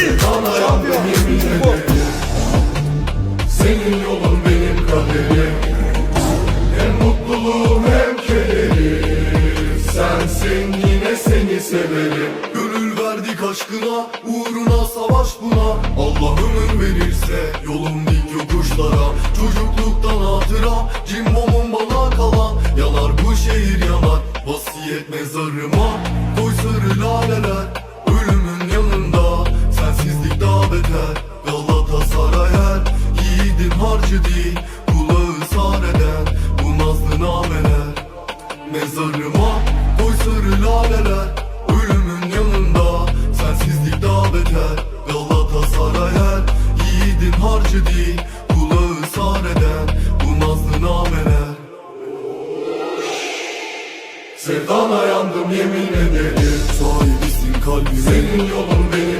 yemin ederim Senin yolun benim kaderim. Hem mutluluğum hem kederim. Sensin yine seni severim. Gönül verdik aşkına Uğruna savaş buna. Allah ömür verirse Yolum dik yokuşlara. Çocukluktan hatıra Cimbomum bana kalan. Yanar bu şehir yanar Vasiyet mezarıma. Koy sarı laleler Galatasaray her Yiğidin harcı değil Kulağı sar eden Bu nazlı nameler. Mezarıma koy sarı laleler Ölümün yanında Sensizlik daha beter. Galatasaray her Yiğidin harcı değil Kulağı sar eden Bu nazlı nameler. Sevdana yandım yemin ederim. Sahibisin kalbim Senin yolun benim